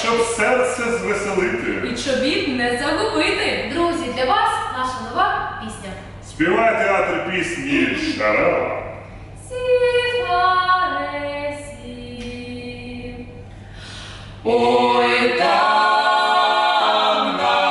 щоб серце звеселити. І чобіт не загубити. Друзі, для вас наша нова пісня. Співає театр пісні Шарела. Сіфаресі. Ой, там на